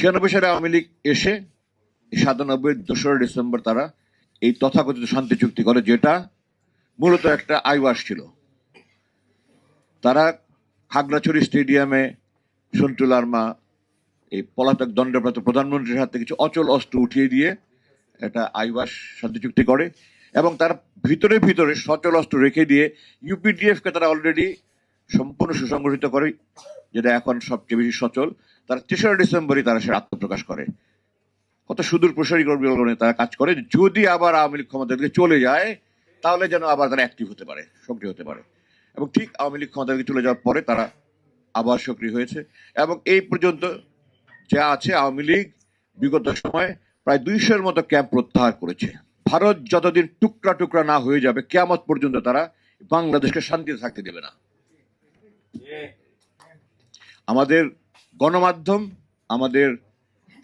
ছিয়ানব্বই সালে আওয়ামী লীগ এসে সাতানব্বই দোসরা ডিসেম্বর তারা এই তথাকথিত শান্তি চুক্তি করে, যেটা মূলত একটা আইওয়াস ছিল। তারা খাগড়াছড়ি স্টেডিয়ামে সন্টু লার্মা, এই পলাতক দণ্ডপ্রাপ্ত প্রধানমন্ত্রীর হাতে কিছু অচল অস্ত্র উঠিয়ে দিয়ে একটা আইওয়াস শান্তি চুক্তি করে এবং তার ভিতরে ভিতরে সচল অস্ত্র রেখে দিয়ে ইউপিডিএফকে তারা অলরেডি সম্পূর্ণ সুসংগঠিত করে, যেটা এখন সবচেয়ে বেশি সচল। তারা তেসরা ডিসেম্বরই তারা সে আত্মপ্রকাশ করে। কত সুদূর প্রসারী করবে তারা কাজ করে, যদি আবার আওয়ামী লীগ ক্ষমতা থেকে চলে যায়, তাহলে যেন আবার তারা অ্যাক্টিভ হতে পারে, সক্রিয় হতে পারে। এবং ঠিক আওয়ামী লীগ ক্ষমতা থেকে চলে যাওয়ার পরে তারা আবার সক্রিয় হয়েছে। এবং এই পর্যন্ত যা আছে, আওয়ামী লীগ বিগত সময়ে প্রায় দুইশোর মতো ক্যাম্প প্রত্যাহার করেছে। ভারত যতদিন টুকরা টুকরা না হয়ে যাবে, কেয়ামত পর্যন্ত তারা বাংলাদেশকে শান্তিতে থাকতে দেবে না। আমাদের গণমাধ্যম, আমাদের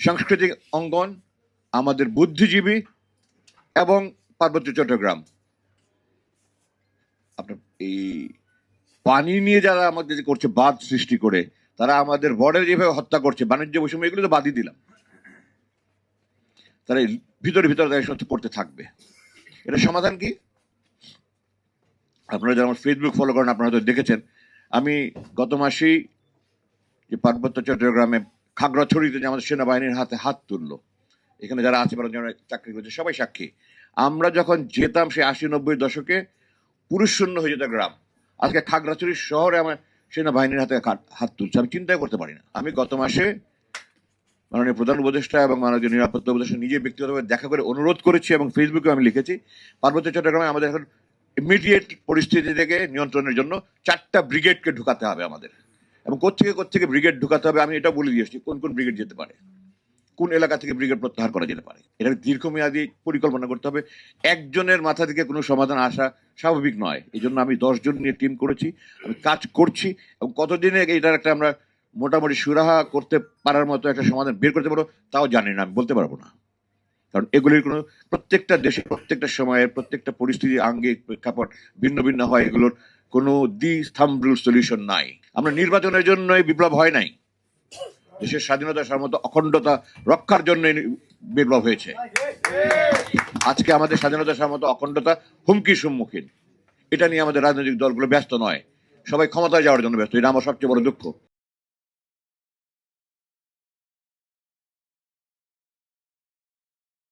সাংস্কৃতিক অঙ্গন, আমাদের বুদ্ধিজীবী এবং পার্বত্য চট্টগ্রাম। আপনার এই পানি নিয়ে যারা আমাদের করছে বাদ সৃষ্টি করে, তারা আমাদের বর্ডারে যেভাবে হত্যা করছে, বাণিজ্য বৈষম্য, এগুলো তো বাদই দিলাম। তারা ভিতরে ভিতরে তারা এই সমস্ত করতে থাকবে। এটা সমাধান কি? আপনারা যারা আমার ফেসবুক ফলো করেন, আপনারা হয়তো দেখেছেন আমি গত মাসেই যে পার্বত্য চট্টগ্রামে খাগড়াছড়িতে যে আমাদের সেনাবাহিনীর হাতে হাত তুললো, এখানে যারা আছে বা যারা চাকরি করছে, সবাই সাক্ষী। আমরা যখন যেতাম সেই আশি নব্বই দশকে, পুরুষ শূন্য হয়ে যেত গ্রাম। আজকে খাগড়াছড়ি শহরে আমার সেনাবাহিনীর হাত- হাত তুলছে, আমি চিন্তাই করতে পারি না। আমি গত মাসে মাননীয় প্রধান উপদেষ্টা এবং মাননীয় নিরাপত্তা উপদেষ্টা নিজে ব্যক্তিগতভাবে দেখা করে অনুরোধ করেছি এবং ফেসবুকে আমি লিখেছি, পার্বত্য চট্টগ্রামে আমাদের এখন ইমিডিয়েট পরিস্থিতি থেকে নিয়ন্ত্রণের জন্য চারটা ব্রিগেডকে ঢুকাতে হবে আমাদের। এবং কোথেকে কোথেকে ব্রিগেড ঢুকাতে হবে আমি এটা বলে দিয়েছি কোন কোন ব্রিগেড যেতে পারে, কোন এলাকা থেকে ব্রিগেড প্রত্যাহার করা যেতে পারে। এটা দীর্ঘমেয়াদী পরিকল্পনা করতে হবে। একজনের মাথা থেকে কোনো সমাধান আসা স্বাভাবিক নয়। এই জন্য আমি দশজন নিয়ে টিম করেছি, আমি কাজ করছি এবং কতদিনে এটার একটা আমরা মোটামুটি সুরাহা করতে পারার মতো একটা সমাধান বের করতে পারব, তাও জানি না, আমি বলতে পারব না। কারণ এগুলির কোনো প্রত্যেকটা দেশে, প্রত্যেকটা সময়ে প্রত্যেকটা পরিস্থিতি আঙ্গিক প্রেক্ষাপট ভিন্ন ভিন্ন হয়, এগুলোর কোনো দ্বি স্তম্ভল সলিউশন নাই। আমরা নির্বাচনের জন্যই বিপ্লব হয় নাই। দেশের স্বাধীনতা সার্বত অখণ্ডতা রক্ষার জন্য বিপ্লব হয়েছে। আজকে আমাদের স্বাধীনতা সার্বত অখণ্ডতা হুমকির সম্মুখীন এটা নিয়ে আমাদের রাজনৈতিক দলগুলো ব্যস্ত নয়। সবাই ক্ষমতায় যাওয়ার জন্য ব্যস্ত। এটা আমার সবচেয়ে বড় দুঃখ।